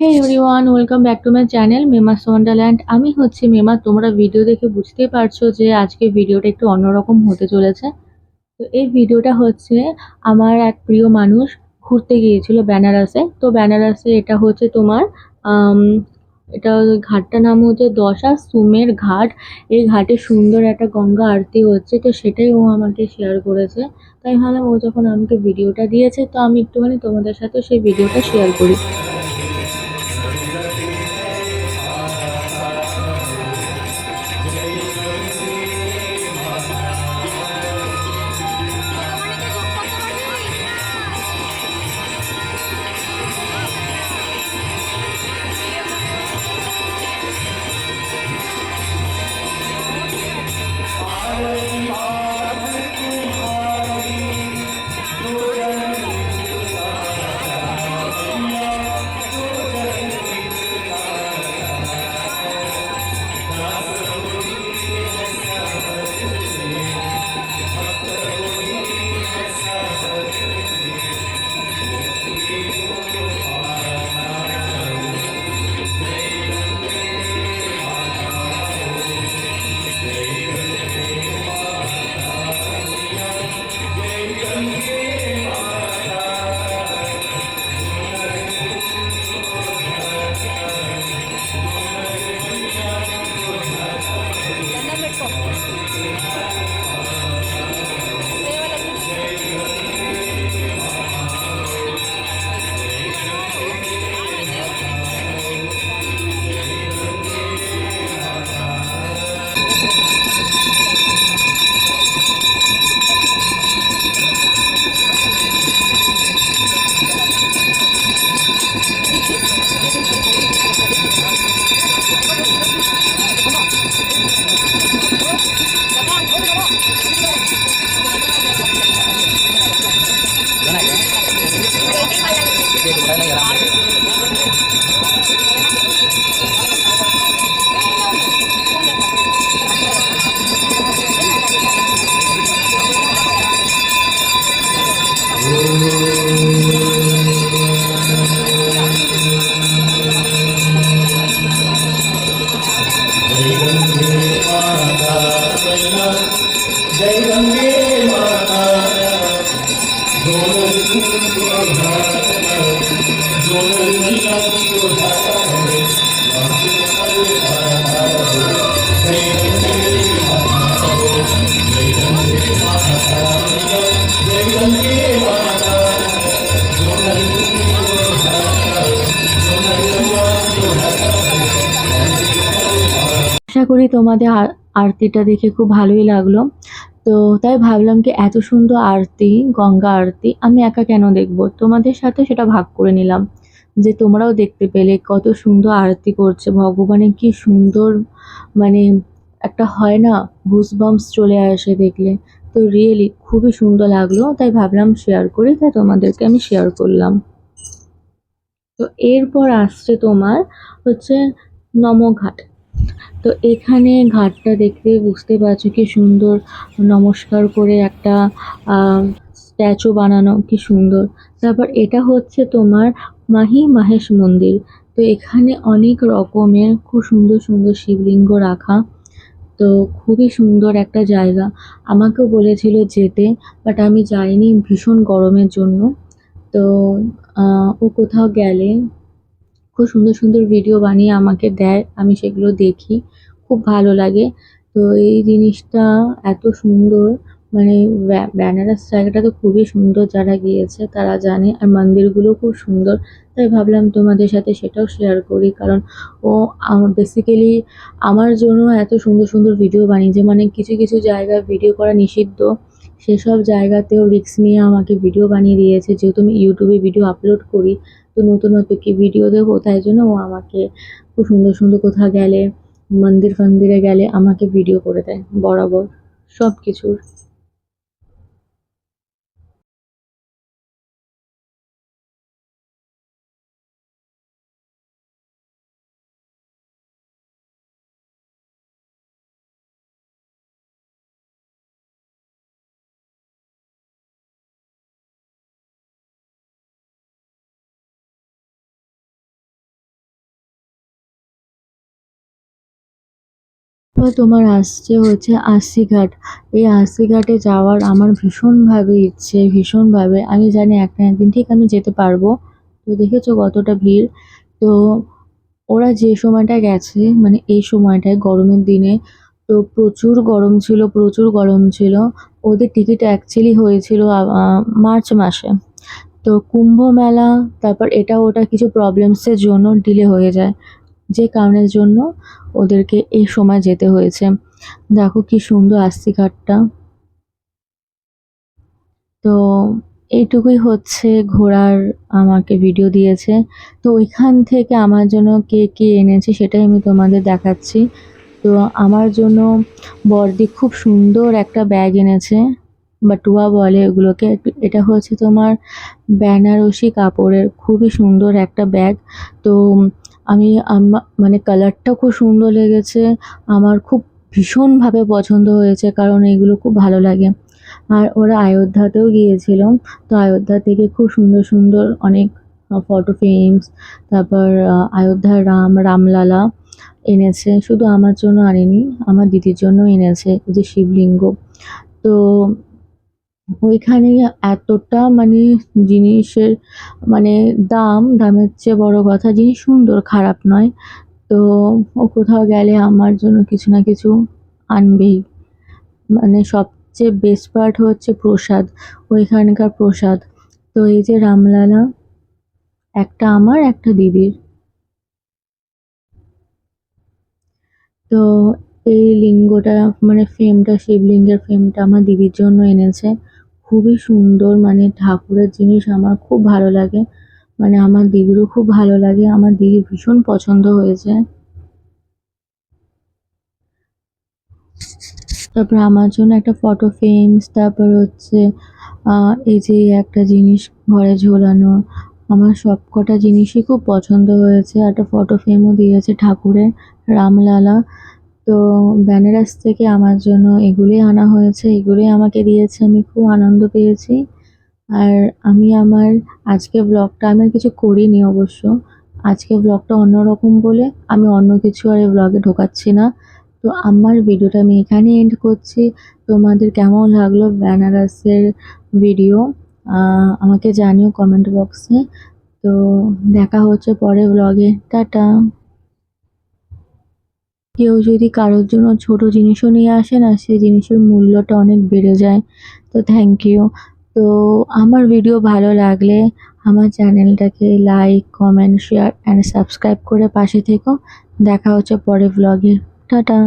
Hey everyone welcome back to my channel Mema's wonderland আমি হচ্ছে মেমা, তোমরা ভিডিও দেখে বুঝতেই পারছ যে আজকে ভিডিওটা একটু অন্যরকম হতে চলেছে। তো এই ভিডিওটা হচ্ছে আমার এক প্রিয় মানুষ ঘুরতে গিয়েছিল বেনারসে। তো বেনারসে এটা হচ্ছে তোমার এটা ঘাটটার নাম হচ্ছে দশা সুমের ঘাট। এই ঘাটে সুন্দর একটা গঙ্গা আরতি হচ্ছে, তো সেটাই ও আমাকে শেয়ার করেছে। তাই ভাবলাম ও যখন আমাকে ভিডিওটা দিয়েছে, তো আমি একটুখানি তোমাদের সাথে সেই ভিডিওটা শেয়ার করি। আশা করি তোমাদের আরতিটা দেখে খুব ভালোই লাগল। তো তাই ভাবলাম কি এত সুন্দর আরতি, গঙ্গা আরতি, আমি একা কেন দেখব? তোমাদের সাথে সেটা ভাগ করে নিলাম। যে তোমরাও দেখতে পেলে কত সুন্দর আরতি করছে। ভগবানের কি সুন্দর মানে একটা হয় না গুসবাম্পস চলে আসে দেখলে। তো রিয়েলি খুবই সুন্দর লাগল, তাই ভাবলাম শেয়ার করি, তাই তোমাদেরকে আমি শেয়ার করলাম। তো এরপর আসছে তোমার হচ্ছে নমঘাট তো এখানে ঘাটটা দেখতে বুঝতে পারছ কি সুন্দর। নমস্কার করে একটা স্ট্যাচু বানানো, কি সুন্দর। তারপর এটা হচ্ছে তোমার মাহি মাহেশ মন্দির। তো এখানে অনেক রকমের খুব সুন্দর সুন্দর শিবলিঙ্গ রাখা। তো খুবই সুন্দর একটা জায়গা। আমাকেও বলেছিল যেতে বাট আমি যাইনি ভীষণ গরমের জন্য। তো ও কোথাও গেলে খুব সুন্দর সুন্দর ভিডিও বানিয়ে আমাকে দেয়, আমি সেগুলো দেখি, খুব ভালো লাগে। তো এই জিনিসটা এত সুন্দর মানে বেনারস জায়গাটা তো খুবই সুন্দর যারা গিয়েছে তারা জানে, আর মন্দিরগুলো খুব সুন্দর। তাই ভাবলাম তোমাদের সাথে সেটাও শেয়ার করি, কারণ ও আমার বেসিক্যালি আমার জন্য এত সুন্দর সুন্দর ভিডিও বানিয়েছে মানে কিছু কিছু জায়গায় ভিডিও করা নিষিদ্ধ। সেসব জায়গাতেও রিস্ক নিয়ে আমাকে ভিডিও বানিয়ে দিয়েছে, যেহেতু আমি ইউটিউবে ভিডিও আপলোড করি তো নতুন নতুন কি ভিডিও দেবো তাই জন্য ও আমাকে খুব সুন্দর সুন্দর কোথাও গেলে মন্দির ফন্দিরে গেলে আমাকে ভিডিও করে দেয়, বরাবর সব কিছুর এরপর তোমার আসছে হচ্ছে আশি ঘাট এই আশি ঘাটে যাওয়ার আমার ভীষণভাবে ইচ্ছে, ভীষণভাবে। আমি জানি এক না একদিন ঠিক আমি যেতে পারব। তো দেখেছ কতটা ভিড়? তো ওরা যে সময়টা গেছে মানে এই সময়টায় গরমের দিনে, তো প্রচুর গরম ছিল, প্রচুর গরম ছিল। ওদের টিকিট অ্যাকচুয়ালি হয়েছিল মার্চ মাসে। তো কুম্ভ মেলা, তারপর এটা ওটা কিছু প্রবলেমসের জন্য ডিলে হয়ে যায়। যে কারণের জন্য ওদেরকে এই সময় যেতে হয়েছে। দেখো কি সুন্দর আস্তি ঘাটটা। তো এইটুকুই হচ্ছে ঘোরার আমাকে ভিডিও দিয়েছে। তো ওইখান থেকে আমার জন্য কে কে এনেছে সেটাই আমি তোমাদের দেখাচ্ছি। তো আমার জন্য বড়দি খুব সুন্দর একটা ব্যাগ এনেছে, বাটুয়া বলে ওগুলোকে এটা হচ্ছে তোমার বেনারসি কাপড়ের, খুবই সুন্দর একটা ব্যাগ তো আমি মানে কালারটা খুব সুন্দর লেগেছে। আমার খুব ভীষণভাবে পছন্দ হয়েছে কারণ এগুলো খুব ভালো লাগে। আর ওরা অযোধ্যাতেও গিয়েছিল। তো অযোধ্যা থেকে খুব সুন্দর সুন্দর অনেক ফটো ফ্রেমস তারপর আহ, অযোধ্যার রাম রামলালা এনেছে। শুধু আমার জন্য আনেনি আমার দিদির জন্য এনেছে যে শিবলিঙ্গ। তো ওইখানে এতটা মানে জিনিসের মানে দাম দামের চেয়ে বড় কথা জিনিস সুন্দর, খারাপ নয়। তো ও কোথাও গেলে আমার জন্য কিছু না কিছু আনবেই। মানে সবচেয়ে বেস্ট পার্ট হচ্ছে প্রসাদ, ওইখানকার প্রসাদ। তো এই যে রামলালা, একটা আমার, একটা দিদির। তো এই লিঙ্গটা মানে ফ্রেমটা শিবলিঙ্গের ফ্রেমটা আমার দিদির জন্য এনেছে। খুবই সুন্দর মানে ঠাকুরের জিনিস আমার খুব ভালো লাগে। মানে আমার দিদিরও খুব ভালো লাগে। আমার দিদির ভীষণ পছন্দ হয়েছে। তারপর আমার জন্য একটা ফটো ফ্রেমস তারপর হচ্ছে এই যে একটা জিনিস ঘরে ঝোলানো, আমার সব কটা জিনিসই খুব পছন্দ হয়েছে। একটা ফটো ফ্রেমও দিয়েছে ঠাকুরের, রামলালা। তো বেনারস থেকে আমার জন্য এগুলোই আনা হয়েছে, এগুলোই আমাকে দিয়েছে, আমি খুব আনন্দ পেয়েছি। আর আমি আমার আজকে ব্লগটা আমি কিছু করিনি অবশ্য। আজকে ব্লগটা অন্যরকম বলে আমি অন্য কিছু আর এই ব্লগে ঢোকাচ্ছি না। তো আমার ভিডিওটা আমি এখানে এন্ড করছি। তোমাদের কেমন লাগল বেনারসের ভিডিও আমাকে জানিও কমেন্ট বক্সে তো দেখা হচ্ছে পরে ব্লগে টাটা। কেউ যদি কারোর জন্য ছোট জিনিসও নিয়ে আসে না, সেই জিনিসের মূল্যটা অনেক বেড়ে যায়। তো থ্যাংক ইউ তো আমার ভিডিও ভালো লাগলে আমার চ্যানেলটাকে like comment share and subscribe করে পাশে থেকো। দেখা হচ্ছে পরে ব্লগে টাটা।